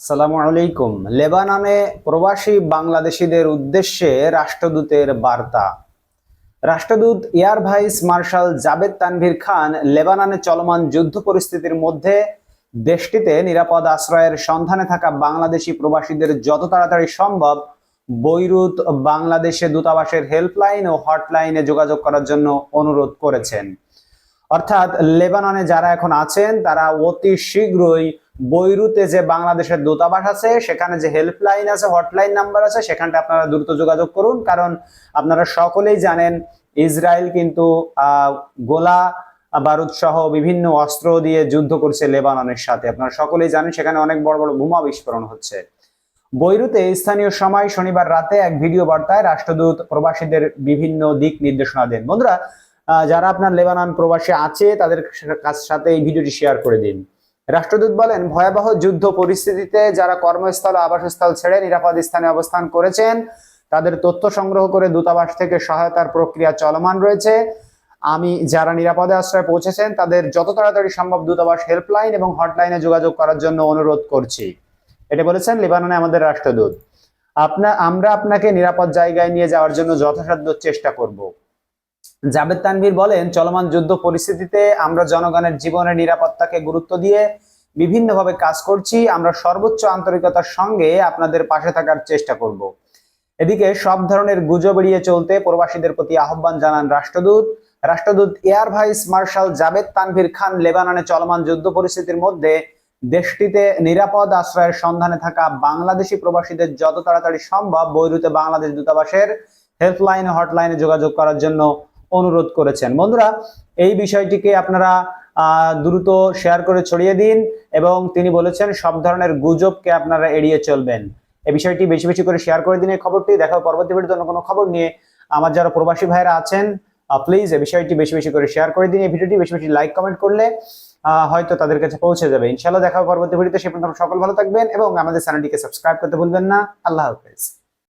আসসালামু আলাইকুম। লেবাননে প্রবাসী বাংলাদেশিদের উদ্দেশ্যে রাষ্ট্রদূতের বার্তা। রাষ্ট্রদূত, air vice marshal Javed Tanvir Khan লেবাননে চলমান যুদ্ধ পরিস্থিতির মধ্যে দেশটিতে নিরাপদ আশ্রয়ের সন্ধানে থাকা বাংলাদেশি প্রবাসীদের যত তাড়াতাড়ি সম্ভব বৈরুত বাংলাদেশে দূতাবাসের হেল্পলাইন ও হটলাইনে যোগাযোগ করার জন্য অনুরোধ করেছেন। অর্থাৎ লেবাননে যারা এখন আছেন, তারা অতি শীঘ্রই বৈরুতে যে বাংলাদেশের দূতাবাস আছে, সেখানে যে হেল্পলাইন আছে হটলাইন নাম্বার আছে, সেখানটা আপনারা দ্রুত যোগাযোগ করুন। কারণ আপনারা সকলেই জানেন, ইসরায়েল কিন্তু গোলা বারুদ সহ বিভিন্ন অস্ত্র দিয়ে যুদ্ধ করছে লেবাননের সাথে। আপনারা সকলেই জানেন, সেখানে অনেক বড় বড় বোমা বিস্ফোরণ হচ্ছে। বৈরুতে স্থানীয় সময় শনিবার রাতে এক ভিডিও বার্তায় রাষ্ট্রদূত প্রবাসীদের বিভিন্ন দিক নির্দেশনা দেন। বন্ধুরা যারা আপনার লেবানন প্রবাসী আছে, তাদের সাথে এই ভিডিওটি শেয়ার করে দিন। রাষ্ট্রদূত বলেন, ভয়াবহ যুদ্ধ পরিস্থিতিতে যারা কর্মস্থল আবাসস্থল ছেড়ে নিরাপদ স্থানে অবস্থান করেছেন, তাদের তথ্য সংগ্রহ করে দূতাবাস থেকে সহায়তার প্রক্রিয়া চলমান রয়েছে। আমি, যারা নিরাপদে আশ্রয় পৌঁছেছেন, তাদের যত তাড়াতাড়ি সম্ভব দূতাবাস হেল্পলাইন এবং হটলাইনে যোগাযোগ করার জন্য অনুরোধ করছি। এটা বলেছেন লেবাননে আমাদের রাষ্ট্রদূত। আপনা, আমরা আপনাকে নিরাপদ জায়গায় নিয়ে যাওয়ার জন্য যথাসাধ্য চেষ্টা করব। জাবেদ তানভীর বলেন, চলমান যুদ্ধ পরিস্থিতিতে আমরা জনগণের জীবনের নিরাপত্তাকে গুরুত্ব দিয়ে বিভিন্নভাবে কাজ করছি, আমরা সর্বোচ্চ আন্তরিকতার সঙ্গে আপনাদের পাশে থাকার চেষ্টা করব। এদিকে সব ধরনের গুজব এড়িয়ে চলতে প্রবাসীদের প্রতি আহ্বান জানান রাষ্ট্রদূত। রাষ্ট্রদূত air vice marshal Javed Tanvir Khan, লেবাননে চলমান যুদ্ধ পরিস্থিতির মধ্যে দেশটিতে নিরাপদ আশ্রয়ের সন্ধানে থাকা বাংলাদেশি প্রবাসীদের যত তাড়াতাড়ি সম্ভব বৈরুতে বাংলাদেশ দূতাবাসের হেল্পলাইন, হটলাইনে যোগাযোগ করার জন্য অনুরোধ করেছেন। বন্ধুরা, এই বিষয়টিকে আপনারা দ্রুত শেয়ার করে ছড়িয়ে দিন এবং তিনি বলেছেন সব ধরনের গুজবকে আপনারা এড়িয়ে চলবেন। এই বিষয়টি বেশি বেশি করে শেয়ার করে দিন এই খবরটি। দেখা পরবর্তী ভিডিওতে অন্য কোনো খবর নিয়ে। আমার যারা প্রবাসী ভাইরা আছেন প্লিজ এই বিষয়টি বেশি বেশি করে শেয়ার করে দিন। এই ভিডিওটি বেশি বেশি লাইক কমেন্ট করলে হয়তো তাদের কাছে পৌঁছে যাবে। ইনশাআল্লাহ দেখা পরবর্তী ভিডিওতে। সে পর্যন্ত সকল ভালো থাকবেন এবং আমাদের চ্যানেলটিকে সাবস্ক্রাইব করতে ভুলবেন না। আল্লাহ হাফেজ।